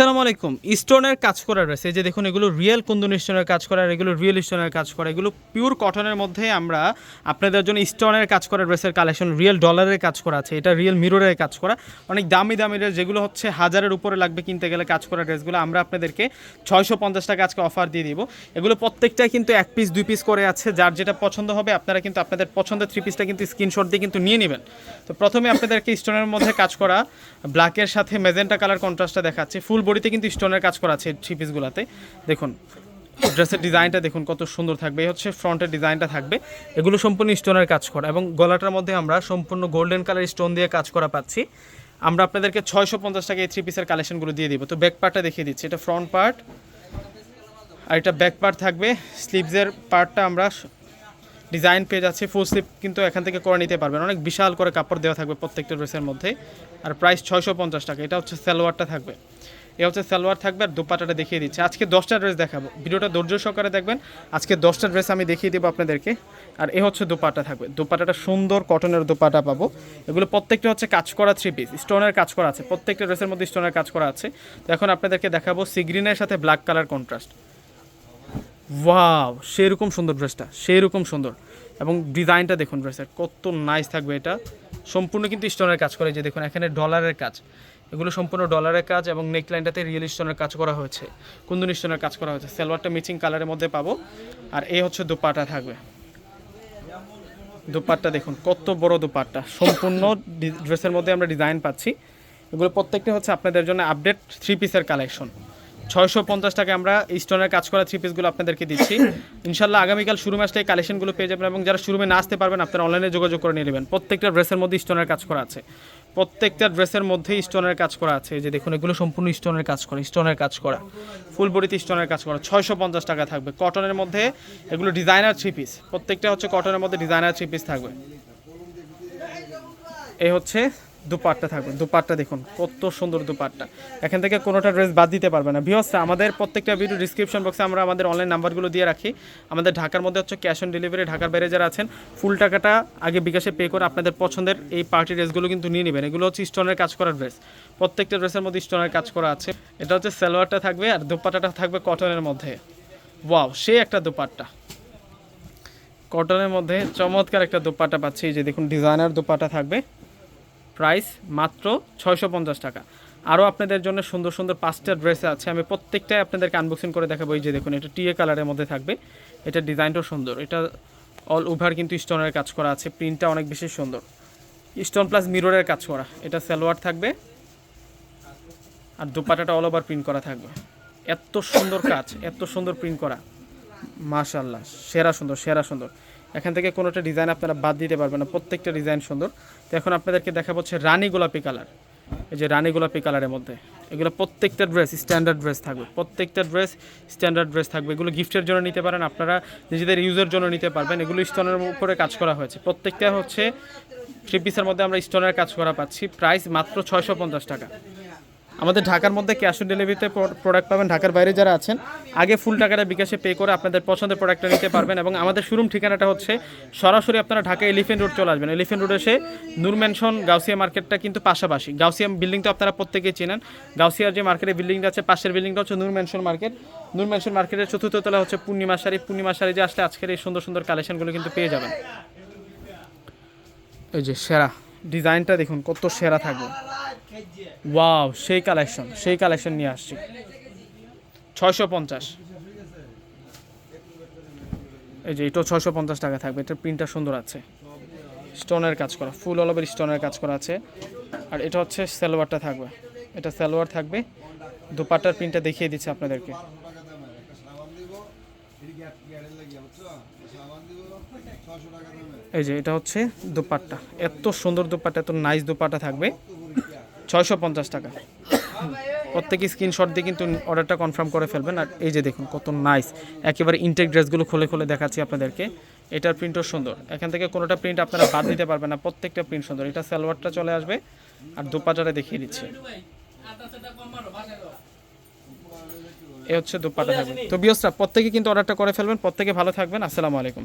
আসসালামু আলাইকুম। স্টোনের কাজ করা রয়েছে যে দেখুন, এগুলো রিয়েল কুন্দন স্টোনের কাজ করা এগুলো রিয়েল স্টোনের কাজ করা এগুলো পিওর কটনের মধ্যে আমরা আপনাদের জন্য স্টোনের কাজ করা ড্রেসের কালেকশন রিয়েল ডলারের কাজ করা আছে। এটা রিয়েল মিররের কাজ করা। অনেক দামি দামি ড্রেস যেগুলো হচ্ছে হাজারের উপরে লাগবে কিনতে গেলে কাজ করা ড্রেসগুলো আমরা আপনাদেরকে ছয়শো পঞ্চাশ টাকা আজকে অফার দিয়ে দিব। এগুলো প্রত্যেকটাই কিন্তু এক পিস দুই পিস করে আছে। যার যেটা পছন্দ হবে, আপনারা কিন্তু আপনাদের পছন্দের থ্রি পিসটা কিন্তু স্ক্রিনশট দিয়ে কিন্তু নিয়ে নেবেন। তো প্রথমে আপনাদেরকে স্টোনের মধ্যে কাজ করা ব্ল্যাকের সাথে মেজেন্টা কালার কন্ট্রাস্টটা দেখাচ্ছে। ফুল বডিতে কিন্তু স্টোনের কাজ করা আছে থ্রি পিসগুলোতে দেখুন, ড্রেসের ডিজাইনটা দেখুন কত সুন্দর থাকবে। এই হচ্ছে ফ্রন্টের ডিজাইনটা থাকবে। এগুলো সম্পূর্ণ স্টোনের কাজ করা এবং গলাটার মধ্যে আমরা সম্পূর্ণ গোল্ডেন কালার স্টোন দিয়ে কাজ করা পাচ্ছি। আমরা আপনাদেরকে ছয়শো পঞ্চাশ টাকা এই থ্রি পিসের কালেকশনগুলো দিয়ে দিব। তো ব্যাক পার্টটা দেখিয়ে দিচ্ছি। এটা ফ্রন্ট পার্ট আর এটা ব্যাক পার্ট থাকবে। স্লিভসের পার্টটা আমরা ডিজাইন পেয়ে যাচ্ছে। ফুল স্লিপ কিন্তু এখান থেকে করে নিতে পারবেন। অনেক বিশাল করে কাপড় দেওয়া থাকবে প্রত্যেকটা ড্রেসের মধ্যে। আর প্রাইস ছয়শো পঞ্চাশ টাকা। এটা হচ্ছে সালোয়ারটা থাকবে। এ হচ্ছে সালোয়ার থাকবে আর দুপাটাটা দেখিয়ে দিচ্ছে। আজকে দশটা ড্রেস দেখাবো। ভিডিওটা ধৈর্য সহকারে দেখবেন। আজকে দশটা ড্রেস আমি দেখিয়ে দেবো আপনাদেরকে। আর এ হচ্ছে দুপাটা থাকবে। দুপাটাটা সুন্দর কটনের দুপাটা পাবো। এগুলো প্রত্যেকটা হচ্ছে কাজ করা থ্রি পিস স্টোনের কাজ করা আছে। প্রত্যেকটা ড্রেসের মধ্যে স্টোনের কাজ করা আছে। তো এখন আপনাদেরকে দেখাবো সিগ্রিনের সাথে ব্ল্যাক কালার কন্ট্রাস্ট ওয়াও সেরকম সুন্দর ড্রেসটা। সেরকম সুন্দর। এবং ডিজাইনটা দেখুন ড্রেসের। কত নাইস থাকবে এটা। সম্পূর্ণ কিন্তু স্টোনের কাজ করে যে দেখুন, এখানে ডলারের কাজ। এগুলো সম্পূর্ণ ডলারের কাজ এবং নেকলাইনটাতে রিয়েল স্টোনের কাজ করা হয়েছে কুন্দন স্টোনের কাজ করা হয়েছে। সালোয়ারটা মিচিং কালারের মধ্যে পাবো। আর এই হচ্ছে দুপাটা থাকবে। দুপাট্টা দেখুন, কত বড় দুপাট্টা। সম্পূর্ণ ড্রেসের মধ্যে আমরা ডিজাইন পাচ্ছি। এগুলো প্রত্যেকটা হচ্ছে আপনাদের জন্য আপডেট থ্রি পিসের কালেকশন ছয়শো পঞ্চাশ টাকা আমরা স্টোনের কাজ করা থ্রি পিসগুলো আপনাদেরকে দিচ্ছি। ইনশাল্লাহ আগামীকাল শুরু মাসটা এই কালেকশনগুলো পেয়ে যাবেন এবং যারা শুরুমে না আসতে পারবেন, আপনারা অনলাইনে যোগাযোগ করে নিয়ে নেবেন। প্রত্যেকটা ড্রেসের মধ্যে স্টোনের কাজ করা আছে। প্রত্যেকটা ড্রেসের মধ্যে স্টোনের কাজ করা আছে। যে দেখুন, এগুলো সম্পূর্ণ স্টোনের কাজ করা, স্টোনের কাজ করা। ফুল বডিতে স্টোনের কাজ করা, ছয়শো পঞ্চাশ টাকা থাকবে। কটনের মধ্যে এগুলো ডিজাইনার থ্রি পিস প্রত্যেকটা হচ্ছে কটনের মধ্যে ডিজাইনার থ্রি পিস থাকবে। এই হচ্ছে দুপাট্টা থাকবে। দুপাট্টা দেখুন, কত সুন্দর দুপাট্টা। এখান থেকে কোনোটা ড্রেস বাদ দিতে পারবে না। ভিওসরা আমাদের প্রত্যেকটা ভিডিও ডিসক্রিপশন বক্সে আমরা আমাদের অনলাইন নাম্বারগুলো দিয়ে রাখি। আমাদের ঢাকার মধ্যে হচ্ছে ক্যাশ অন ডেলিভারি ঢাকার বাইরে যারা আছেন ফুল টাকাটা আগে বিকাশে পে করে আপনাদের পছন্দের এই পার্টি ড্রেসগুলো কিন্তু নিয়ে নেবেন। এগুলো হচ্ছে স্টোনের কাজ করা ড্রেস প্রত্যেকটা ড্রেসের মধ্যে স্টোনের কাজ করা আছে। এটা হচ্ছে সালোয়ারটা থাকবে আর দুপাট্টাটা থাকবে কটনের মধ্যে। ওয়াও সে একটা দুপাট্টা। কটনের মধ্যে চমৎকার একটা দোপাট্টা পাচ্ছি। যে দেখুন ডিজাইনার দোপাট্টা থাকবে। প্রাইস মাত্র ছয়শো পঞ্চাশ টাকা। আরও আপনাদের জন্য সুন্দর সুন্দর পাঁচটা ড্রেস আছে। আমি প্রত্যেকটাই আপনাদেরকে আনবক্সিং করে দেখাবো। এই যে দেখুন, এটা টিএ কালারের মধ্যে থাকবে। এটা ডিজাইনটাও সুন্দর। এটা অল ওভার কিন্তু স্টোনের কাজ করা আছে। প্রিন্টটা অনেক বেশি সুন্দর। স্টোন প্লাস মিররের কাজ করা। এটা সালোয়ার থাকবে। আর দুপাটাটা অল ওভার প্রিন্ট করা থাকবে। এত সুন্দর কাজ, এত সুন্দর প্রিন্ট করা। মাশাল্লাহ সেরা সুন্দর সেরা সুন্দর। এখান থেকে কোনোটা ডিজাইন আপনারা বাদ দিতে পারবেন না, প্রত্যেকটা ডিজাইন সুন্দর। তো এখন আপনাদেরকে দেখা হচ্ছে রানী গোলাপি কালার এই যে রানী গোলাপি কালারের মধ্যে, এগুলো প্রত্যেকটা ড্রেস স্ট্যান্ডার্ড ড্রেস থাকবে, প্রত্যেকটা ড্রেস স্ট্যান্ডার্ড ড্রেস থাকবে। এগুলো গিফটের জন্য নিতে পারেন, আপনারা নিজেদের ইউজের জন্য নিতে পারবেন। এগুলো স্টোনের উপরে কাজ করা হয়েছে। প্রত্যেকটা হচ্ছে থ্রি পিসের মধ্যে আমরা স্টোনের কাজ করা পাচ্ছি। প্রাইস মাত্র ছয়শো পঞ্চাশ টাকা। আমাদের ঢাকার মধ্যে ক্যাশ অন ডেলিভারিতে প্রোডাক্ট পাবেন। ঢাকার বাইরে যারা আছেন, আগে ফুল টাকাটা বিকাশে পে করে আপনাদের পছন্দের প্রোডাক্টটা নিতে পারবেন এবং আমাদের শোরুম ঠিকানাটা হচ্ছে সরাসরি আপনারা ঢাকা এলিফেন্ট রোড চলে আসবেন। এলিফেন্ট রোড এসে নূর ম্যানশন গাউসিয়া মার্কেটটা কিন্তু পাশাপাশি। গাউসিয়া বিল্ডিং তো আপনারা প্রত্যেকেই চেনেন। গাউসিয়ার যে মার্কেটের বিল্ডিংটা আছে, পাশের বিল্ডিংটা হচ্ছে Noor mansion market Noor mansion মার্কেটের চতুর্থ তলা হচ্ছে পূর্ণিমা শাড়ি। পূর্ণিমা শাড়ি যে আসলে আজকের এই সুন্দর সুন্দর কালেকশনগুলো কিন্তু পেয়ে যাবেন। এই যে সেরা। ডিজাইনটা দেখুন, কত সেরা থাকবে। ওয়াও, সেই কালেকশন সেই কালেকশন নিয়ে আসছি। ছয়শো পঞ্চাশ। এই যে, এটাও ছয়শো পঞ্চাশ টাকা থাকবে, এটার প্রিন্টটা সুন্দর আছে। স্টোনের কাজ করা ফুল অল ওভার স্টোনের কাজ করা আছে। আর এটা হচ্ছে সালোয়ারটা থাকবে, এটা সালোয়ার থাকবে। দুপাটার প্রিন্টটা দেখিয়ে দিচ্ছে আপনাদেরকে। এই যে এটা হচ্ছে দুপাট্টা। এত সুন্দর দুপাট্টা, এত নাইস দুপাট্টা থাকবে। ছয়শো পঞ্চাশ টাকা। প্রত্যেকে স্ক্রিনশট দিয়ে কিন্তু অর্ডারটা কনফার্ম করে ফেলবেন। আর এই যে দেখুন, কত নাইস একেবারে ইনটেক ড্রেসগুলো খুলে খুলে দেখাচ্ছি আপনাদেরকে। এটার প্রিন্টও সুন্দর। এখান থেকে কোনোটা প্রিন্ট আপনারা বাদ দিতে পারবেন না। প্রত্যেকটা প্রিন্ট সুন্দর। এটা সালোয়ারটা চলে আসবে। আর দুপাটাটা দেখিয়ে দিচ্ছি। এ হচ্ছে দুপাটা থাকবে। তো বিয়সরা প্রত্যেকে কিন্তু অর্ডারটা করে ফেলবেন। প্রত্যেকে ভালো থাকবেন। আসসালামু আলাইকুম।